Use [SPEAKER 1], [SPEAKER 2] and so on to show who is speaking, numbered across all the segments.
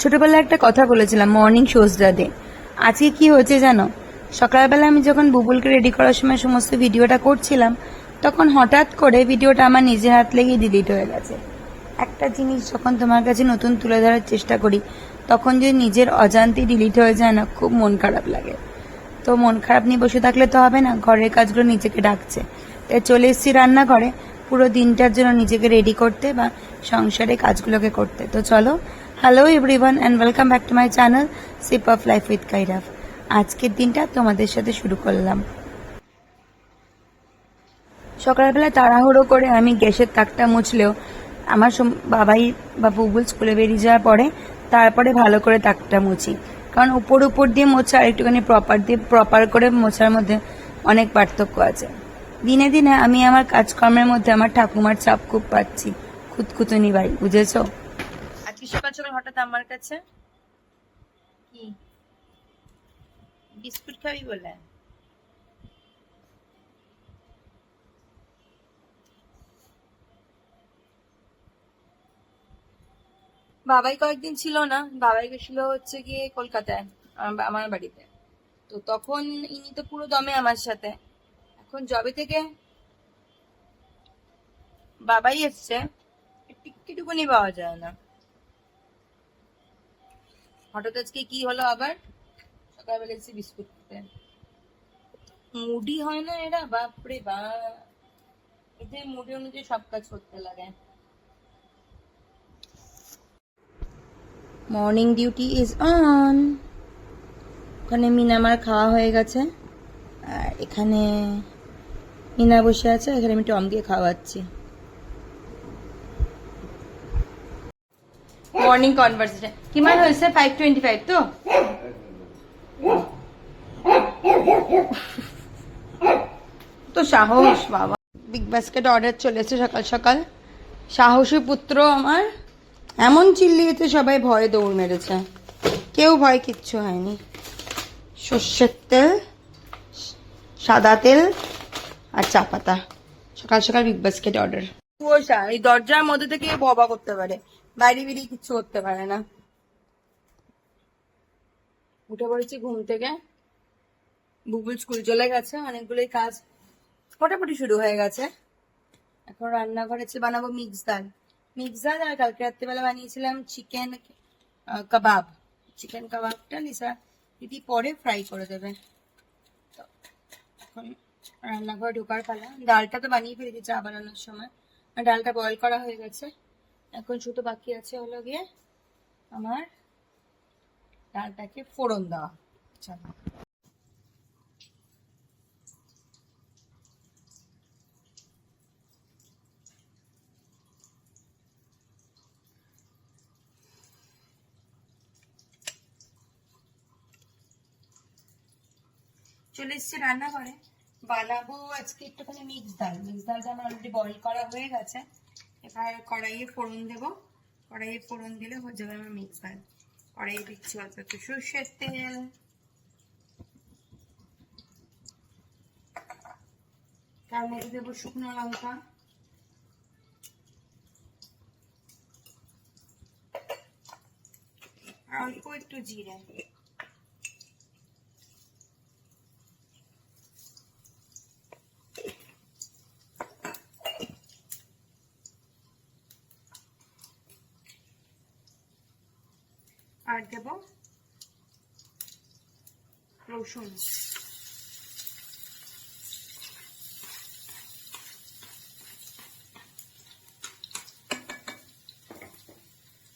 [SPEAKER 1] ছোটবেলায় একটা কথা বলেছিলাম মর্নিং শোজটা দে আজকে কি হয়েছে জানো? সকালবেলা আমি যখন বুবুলকে রেডি করার সময় সমস্ত ভিডিওটা করছিলাম, তখন হঠাৎ করে ভিডিওটা আমার নিজের হাত লেগে ডিলিট হয়ে গেছে। একটা জিনিস যখন তোমার কাছে নতুন তুলে ধরার চেষ্টা করি, তখন যদি নিজের অজান্তে ডিলিট হয়ে যায় না, খুব মন খারাপ লাগে। তো মন খারাপ নিয়ে বসে থাকলে তো হবে না, ঘরের কাজগুলো নিজেকে ডাকছে। তাই চলে এসেছি রান্নাঘরে, পুরো দিনটার জন্য নিজেকে রেডি করতে বা সংসারে কাজগুলোকে করতে। তো চলো hello everyone and welcome back to my channel sip of life with কাইরাফ আজকের দিনটা তোমাদের সাথে শুরু করলাম। সকালবেলা তাড়াহুড়ো করে আমি গ্যাসের তাকটা মুছলেও আমার বাবাই বা বুবুল স্কুলে বেরিয়ে যাওয়ার পরে তারপরে ভালো করে তাকটা মুছি। কারণ উপর উপর দিয়ে মোছা আর একটুখানি প্রপার দিয়ে প্রপার করে মোছার মধ্যে অনেক পার্থক্য আছে। দিনে দিনে আমি আমার কাজকর্মের মধ্যে আমার ঠাকুমার চাপ খুব পাচ্ছি। খুঁতখুতুনি ভাই বুঝেছ? সকাল হঠাৎ আমার কাছে? কি? বিস্কুট খাবি বলে? বাবাই কয়েকদিন ছিল না, বাবাই গেছিল হচ্ছে গিয়ে কলকাতায়, আমার বাড়িতে। তো তখন ইনি তো পুরো দমে আমার সাথে। এখন জবে থেকে বাবাই এসছে টিকটিটুকুনি পাওয়া যায় না। হঠাৎ আজকে কি হলো আবার? সকালবেলা এসে বিস্কুট মুডি হয় না এরা, বাপরে বা এদের মুডি অনুযায়ী সব কাজ করতে লাগে। মর্নিং ডিউটি ইজ অন ওখানে মিনামার খাওয়া হয়ে গেছে। আর এখানে মিনা বসে আছে, এখানে আমি টমকে খাওয়াচ্ছি। মর্নিং কনভার্সেশন কি মান হয়েছে ফাইভ টোয়েন্টি ফাইভ তো তো সাহস বাবা। বিগ বাস্কেট অর্ডার চলে এসেছে সকাল সকাল। সাহসী পুত্র আমার। এমন চিল্লিয়েতে সবাই ভয়ে দৌড় মেরেছে। কেউ ভয় কিচ্ছু হয়নি। সর্ষের তেল সাদা তেল আর চা পাতা। সকাল সকাল বিগ বাস্কেট অর্ডার কুয়াশা এই দরজার মধ্যে থেকে ভবা করতে পারে। বাইরে বেরিয়ে কিচ্ছু করতে পারে না। উঠে পড়েছি ঘুম থেকে। বুবুল স্কুল চলে গেছে, অনেকগুলোই কাজ মোটামুটি শুরু হয়ে গেছে। এখন রান্নাঘরে বানাবো মিক্স ডাল মিক্স ডাল আর কালকে রাত্রিবেলা বানিয়েছিলাম চিকেন কাবাব চিকেন কাবাবটা লিসা দিদি পরে ফ্রাই করে দেবে। এখন রান্নাঘরে ঢোকার পালা। ডালটা তো বানিয়ে ফেলেছি চা বানানোর সময়। ডালটা বয়েল করা হয়ে গেছে। এখন শুধু বাকি আছে হলো গিয়ে আমার ডালটাকে ফোড়ন দেওয়া। চলো। চলে এসেছি রান্নাঘরে। বানাবো আজকে একটুখানি মিক্স ডাল। মিক্স ডালটা আমার অলরেডি বয়েল করা হয়ে গেছে। এবার কড়াইয়ে ফোড়ন দেব। কড়াইয়ে ফোড়ন দিলে হয়ে যাবে আমার মিক্স ডাল কড়াইয়ে দিচ্ছি অল্প একটু সর্ষের তেল। তার মধ্যে দেবো শুকনো লঙ্কা। অল্প একটু জিরে আর দেব রসুন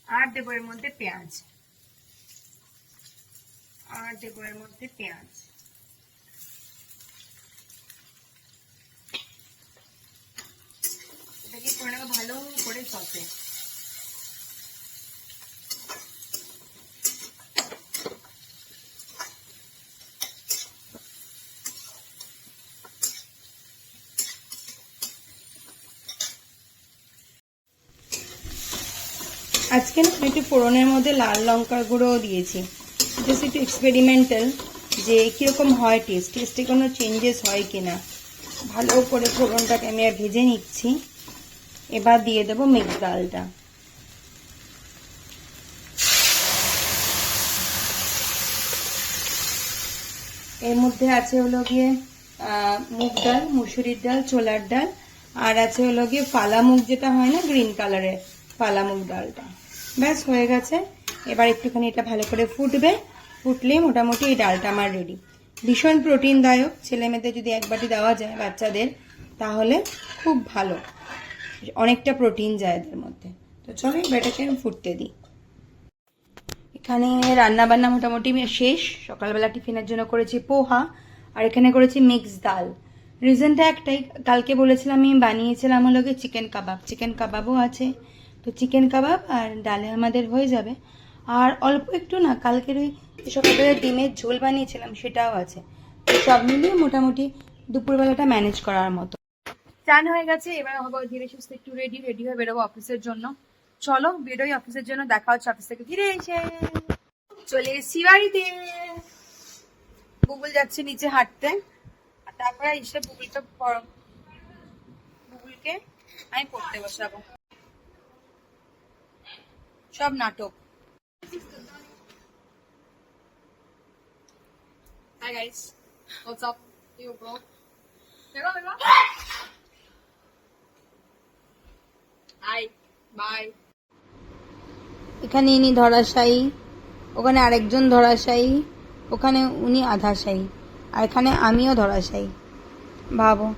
[SPEAKER 1] আর দেব এর মধ্যে পেঁয়াজ। আর দেব এর মধ্যে পেঁয়াজ। এটাকে করে ভালো করে সসে আজকে না একটু ফোড়নের মধ্যে লাল লঙ্কার গুঁড়োও দিয়েছি। জাস্ট একটু এক্সপেরিমেন্টাল যে কীরকম হয় টেস্ট টেস্টে কোনো চেঞ্জেস হয় কি না ভালো করে ফোড়নটাকে আমি আর ভেজে নিচ্ছি। এবার দিয়ে দেবো মিক্স ডালটা। এর মধ্যে আছে হলো গিয়ে মুগ ডাল, মুসুরির ডাল, ছোলার ডাল, আর আছে হলো গিয়ে ফালা মুগ যেটা হয় না গ্রিন কালারের ফালা মুগ ডালটা। ব্যাস, হয়ে গেছে। এবার একটুখানি এটা ভালো করে ফুটবে। ফুটলে মোটামুটি এই ডালটা আমার রেডি ভীষণ প্রোটিনদায়ক। ছেলে মেয়েদের যদি এক দেওয়া যায় বাচ্চাদের, তাহলে খুব ভালো। অনেকটা প্রোটিন যায় এদের মধ্যে। তো চলো এবার আমি ফুটতে দিই। এখানে রান্না বান্না মোটামুটি শেষ। সকালবেলা টিফিনের জন্য করেছি পোহা, আর এখানে করেছি মিক্স ডাল রিজনটা একটাই, কালকে বলেছিলাম আমি বানিয়েছিলাম হলো চিকেন কাবাব চিকেন কাবাবও আছে। তো চিকেন কাবাব আর ডালে আমাদের হয়ে যাবে। আর অল্প একটু না, কালকের ওই সকালবেলা ডিমের ঝোল বানিয়েছিলাম সেটাও আছে। তো সব মিলিয়ে মোটামুটি দুপুরবেলাটা ম্যানেজ করার মতো। চান হয়ে গেছে, এবার হব ধীরে সুস্থে একটু রেডি রেডি হয়ে বেরোবো অফিসের জন্য। চলো, বেরোই অফিসের জন্য, দেখা হচ্ছে অফিস থেকে ফিরে এসে। চলে এসেছি বাড়িতে। বুবুল যাচ্ছে নিচে হাঁটতে। আর তারপরে এসে বুবুলটা বুবুলকে আমি পড়তে বসাবো। সব নাটক।
[SPEAKER 2] Hi guys, what's up? Bro?
[SPEAKER 1] এখানে ইনি ধরাশায়ী ওখানে আরেকজন ধরাশায়ী ওখানে উনি আধাশায়ী আর এখানে আমিও ধরাশায়ী। ভাবো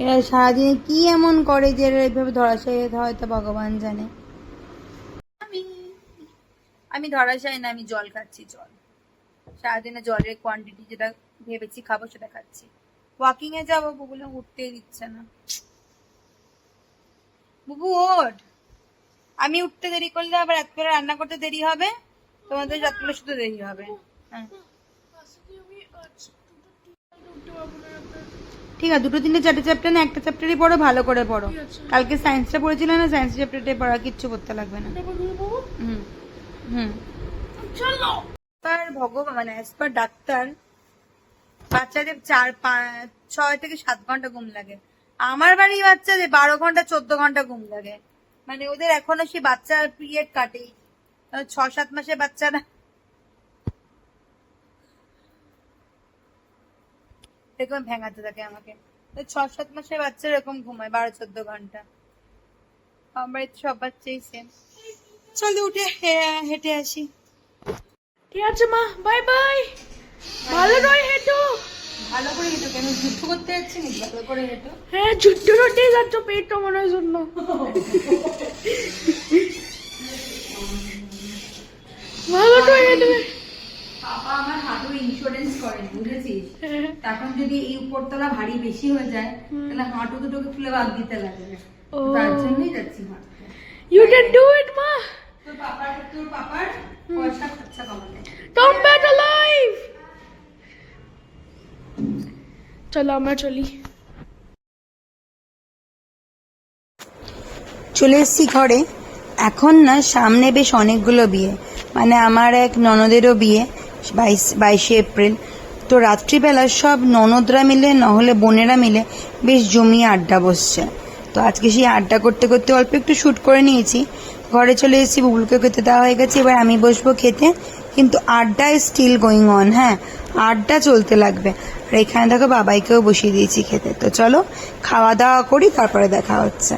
[SPEAKER 1] এরা সারাদিনে কি এমন করে যে এরা এভাবে ধরাশায়ী হয়তো ভগবান জানে। আমি ধরাশায়ী না আমি জল খাচ্ছি জল। সারাদিনে জলের কোয়ান্টিটি যেটা ভেবেছি খাব সেটা খাচ্ছি। ওয়াকিং এ যাব বুবুলে উঠতেই দিচ্ছে না। বুবু ওঠ। আমি উঠতে দেরি করলে আবার এত করে রান্না করতে দেরি হবে? তোমাদের রাত্রে শুধু দেরি হবে। হ্যাঁ। ঠিক আছে দুটো তিনটে চারটে চ্যাপ্টার না একটা চ্যাপ্টারই পড়ো ভালো করে পড়ো। কালকে সায়েন্সটা পড়েছিল না? সায়েন্স চ্যাপ্টারটা পড়া কিচ্ছু করতে লাগবে না। হুম। হুম। তার ভগবান মানে অ্যাজ পার ডাক্তার বাচ্চাদের চার ছয় থেকে সাত ঘণ্টা ঘুম লাগে। আমার বাড়ির বাচ্চাদের বারো ঘণ্টা চোদ্দ ঘণ্টা ঘুম লাগে। মানে ওদের এখনও সেই বাচ্চার পিরিয়ড কাটেই। ছ সাত মাসের বাচ্চারা। এরকম ভেঙাতে থাকে আমাকে। ছ সাত মাসের বাচ্চা এরকম ঘুমায় বারো চোদ্দ ঘণ্টা। আমার সব বাচ্চাই সেম চলো উঠে হেঁটে আসি।
[SPEAKER 2] ঠিক আছে মা বাই বাই। ভালো নয় হেঁটো।
[SPEAKER 1] ভালো করে হেঁটো কেন? যুদ্ধ করতে যাচ্ছি নাকি ভালো করে হেঁটো।
[SPEAKER 2] হ্যাঁ যুদ্ধ রোটে যাচ্ছ পেট কমানোর জন্য ভালো হেঁটে।
[SPEAKER 1] বাবা আমার হাঁটুর ইন্স্যুরেন্স করেন বুঝেছিস?
[SPEAKER 2] হ্যাঁ।
[SPEAKER 1] তখন যদি এই উপরতলা ভারী বেশি হয়ে যায় তাহলে হাঁটু দুটোকে খুলে বাদ দিতে লাগবে।
[SPEAKER 2] ও।
[SPEAKER 1] তার জন্যই যাচ্ছি
[SPEAKER 2] ইউ ক্যান ডু ইট মা।
[SPEAKER 1] তোর পাপার তোর পাপার পয়সা খরচা কমাতে।
[SPEAKER 2] কাম ব্যাক অ্যালাইভ চলো আমরা চলি।
[SPEAKER 1] চলে এসেছি ঘরে। এখন না সামনে বেশ অনেকগুলো বিয়ে। মানে আমার এক ননদেরও বিয়ে বাইশ বাইশে এপ্রিল। তো রাত্রিবেলা সব ননদরা মিলে নহলে বোনেরা মিলে বেশ জমিয়ে আড্ডা বসছে। তো আজকে সেই আড্ডা করতে করতে অল্প একটু শ্যুট করে নিয়েছি। ঘরে চলে এসেছি, বুবুলকে খেতে দেওয়া হয়ে গেছে, এবার আমি বসবো খেতে। কিন্তু আড্ডা স্টিল গোয়িং অন হ্যাঁ আড্ডা চলতে লাগবে। আর এখানে দেখো বাবাইকেও বসিয়ে দিয়েছি খেতে। তো চলো, খাওয়া দাওয়া করি, তারপরে দেখা হচ্ছে।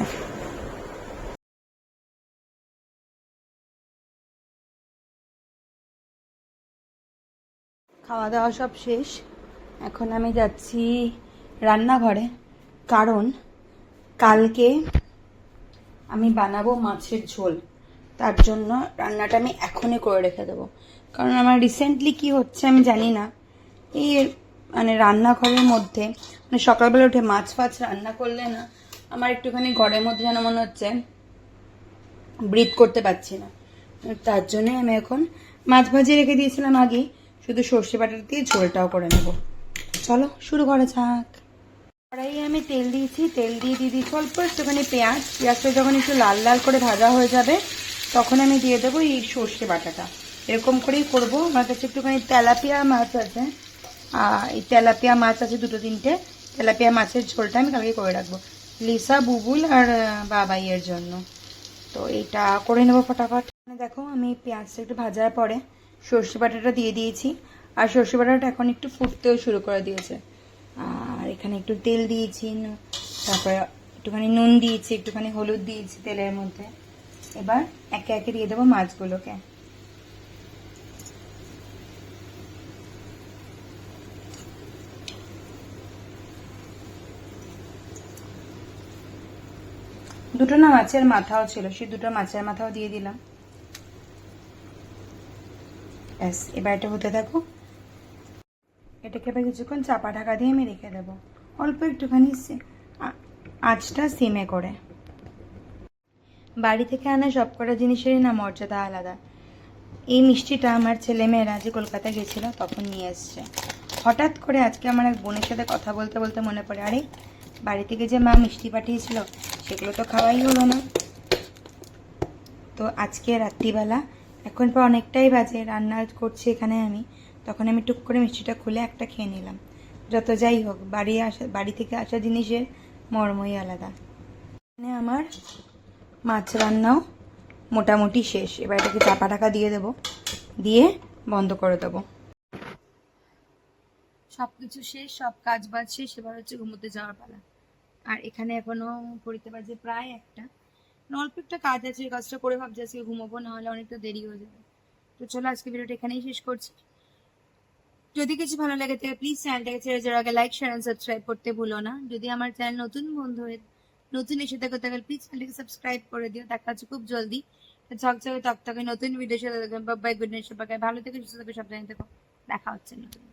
[SPEAKER 1] খাওয়া দাওয়া সব শেষ। এখন আমি যাচ্ছি রান্নাঘরে। কারণ কালকে আমি বানাবো মাছের ঝোল। তার জন্য রান্নাটা আমি এখনই করে রেখে দেবো। কারণ আমার রিসেন্টলি কি হচ্ছে আমি জানি না। এই মানে রান্নাঘরের মধ্যে মানে সকালবেলা উঠে মাছ ফাছ রান্না করলে না, আমার একটুখানি ঘরের মধ্যে যেন মনে হচ্ছে ব্রিথ করতে পারছি না। তার জন্য আমি এখন মাছ ভাজিয়ে রেখে দিয়েছিলাম আগে, শুধু সর্ষে বাটার দিয়ে ঝোলটাও করে নেব। চলো, শুরু করা যাক। কড়াইয়ে আমি তেল দিয়েছি, তেল দিয়ে দিয়ে দিয়েছি অল্প একটুখানি পেঁয়াজ। পেঁয়াজটা যখন একটু লাল লাল করে ভাজা হয়ে যাবে, তখন আমি দিয়ে দেবো এই সর্ষে বাটাটা। এরকম করেই করব। আমার কাছে একটুখানি তেলাপিয়া মাছ আছে। আর এই তেলাপিয়া মাছ আছে দুটো তিনটে। তেলাপিয়া মাছের ঝোলটা আমি কালকে করে রাখব। লিসা, বুবুল আর বাবাইয়ের জন্য। তো এইটা করে নেব ফটাফট। মানে দেখো, আমি পেঁয়াজটা একটু ভাজার পরে সর্ষে বাটাটা দিয়ে দিয়েছি। আর সর্ষে বাটাটা এখন একটু ফুটতেও শুরু করে দিয়েছে। এখানে একটু তেল দিয়েছি তারপরে একটুখানি নুন দিয়েছি, একটুখানি হলুদ দিয়েছি তেলের মধ্যে। এবার একে একে দিয়ে দেবো মাছগুলোকে। দুটো না মাছের মাথাও ছিল, সেই দুটো মাছের মাথাও দিয়ে দিলাম। ব্যাস, এবার এটা হতে থাকো এটাকে এবার কিছুক্ষণ চাপা ঢাকা দিয়ে আমি রেখে দেবো। অল্প একটুখানি আঁচটা সিমে করে। বাড়ি থেকে আনা সব কটা জিনিসেরই না মর্যাদা আলাদা। এই মিষ্টিটা আমার ছেলেমেয়েরা যে কলকাতা গেছিল তখন নিয়ে এসছে। হঠাৎ করে আজকে আমার এক বোনের সাথে কথা বলতে বলতে মনে পড়ে, আরে, বাড়ি থেকে যে মা মিষ্টি পাঠিয়েছিল, সেগুলো তো খাওয়াই হলো না। তো আজকে রাত্রিবেলা, এখন পর অনেকটাই বাজে, রান্না করছি এখানে আমি। তখন আমি টুক করে মিষ্টিটা খুলে একটা খেয়ে নিলাম। যত যাই হোক, বাড়ি আসা বাড়ি থেকে আসা জিনিসের মর্মই আলাদা। এখানে আমার মাছ রান্নাও মোটামুটি শেষ। এবার এটাকে চাপা টাকা দিয়ে দেবো। দিয়ে বন্ধ করে দেবো। সব কিছু শেষ, সব কাজ বাজ শেষ, এবার হচ্ছে ঘুমোতে যাওয়ার পালা। আর এখানে এখনও পড়িতে বাজে প্রায় একটা। মানে অল্প একটা কাজ আছে কাজটা করে ভাবছি আজকে ঘুমোবো না হলে অনেকটা দেরি হয়ে যাবে। তো চলো, আজকে ভিডিওটা এখানেই শেষ করছি। যদি কিছু ভালো লাগে থাকে প্লিজ চ্যানেলটাকে ছেড়ে যাওয়ার আগে লাইক শেয়ার অ্যান্ড সাবস্ক্রাইব করতে ভুলো না। যদি আমার চ্যানেল নতুন বন্ধু হয়ে, নতুন এসে থাকো, তাহলে প্লিজ চ্যানেলটাকে সাবস্ক্রাইব করে দিও। দেখা হচ্ছে খুব জলদি। ঝকঝকে তকতকে নতুন ভিডিও সাথে বাই গুড নাইট সবাইকে। ভালো থেকে, সুস্থ থাকবে সব জানিয়ে দেখো দেখা হচ্ছে নতুন।